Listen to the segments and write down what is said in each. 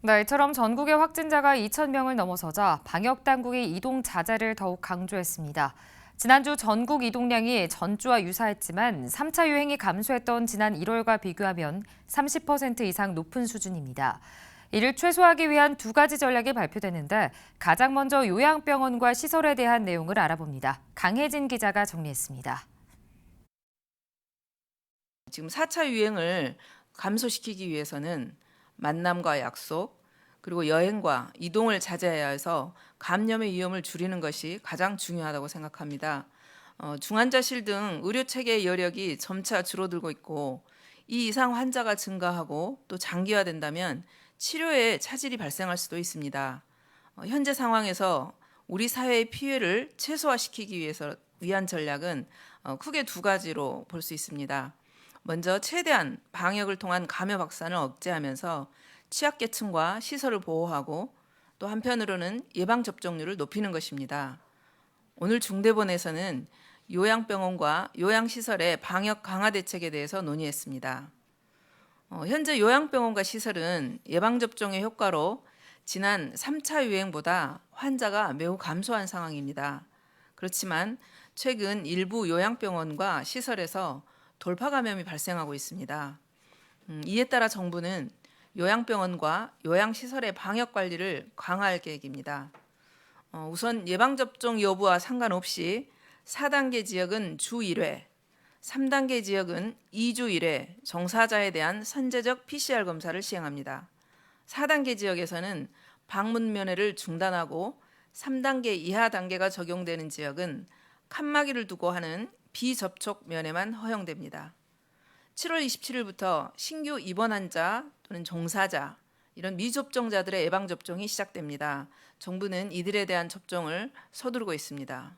네, 이처럼 전국의 확진자가 2,000명을 넘어서자 방역 당국이 이동 자제를 더욱 강조했습니다. 지난주 전국 이동량이 전주와 유사했지만 3차 유행이 감소했던 지난 1월과 비교하면 30% 이상 높은 수준입니다. 이를 최소화하기 위한 두 가지 전략이 발표됐는데 가장 먼저 요양병원과 시설에 대한 내용을 알아봅니다. 강혜진 기자가 정리했습니다. 지금 4차 유행을 감소시키기 위해서는 만남과 약속 그리고 여행과 이동을 자제해야 해서 감염의 위험을 줄이는 것이 가장 중요하다고 생각합니다. 어, 중환자실 등 의료 체계의 여력이 점차 줄어들고 있고 이 이상 환자가 증가하고 또 장기화된다면 치료에 차질이 발생할 수도 있습니다. 어, 현재 상황에서 우리 사회의 피해를 최소화시키기 위해서 위한 전략은 어, 크게 두 가지로 볼 수 있습니다. 먼저 최대한 방역을 통한 감염 확산을 억제하면서 취약계층과 시설을 보호하고 또 한편으로는 예방 접종률을 높이는 것입니다. 오늘 중대본에서는 요양병원과 요양시설의 방역 강화 대책에 대해서 논의했습니다. 어, 현재 요양병원과 시설은 예방접종의 효과로 지난 3차 유행보다 환자가 매우 감소한 상황입니다. 그렇지만 최근 일부 요양병원과 시설에서 돌파 감염이 발생하고 있습니다. 음, 이에 따라 정부는 요양병원과 요양시설의 방역 관리를 강화할 계획입니다. 어, 우선 예방접종 여부와 상관없이 4단계 지역은 주 1회, 3단계 지역은 2주 1회 정사자에 대한 선제적 PCR 검사를 시행합니다. 4단계 지역에서는 방문 면회를 중단하고 3단계 이하 단계가 적용되는 지역은 칸막이를 두고 하는 비접촉 면회만 허용됩니다. 7월 27일부터 신규 입원 환자 또는 종사자 이런 미접종자들의 예방 접종이 시작됩니다. 정부는 이들에 대한 접종을 서두르고 있습니다.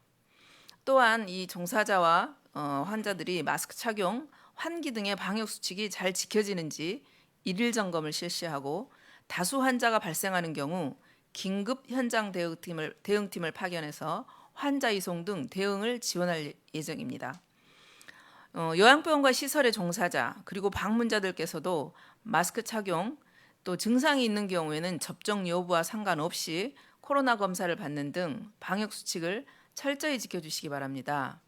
또한 이 종사자와 어, 환자들이 마스크 착용, 환기 등의 방역 수칙이 잘 지켜지는지 일일 점검을 실시하고 다수 환자가 발생하는 경우 긴급 현장 대응팀을 대응팀을 파견해서 환자 이송 등 대응을 지원할 예정입니다. 어, 요양병원과 시설의 종사자 그리고 방문자들께서도 마스크 착용 또 증상이 있는 경우에는 접종 여부와 상관없이 코로나 검사를 받는 등 방역 수칙을 철저히 지켜주시기 바랍니다.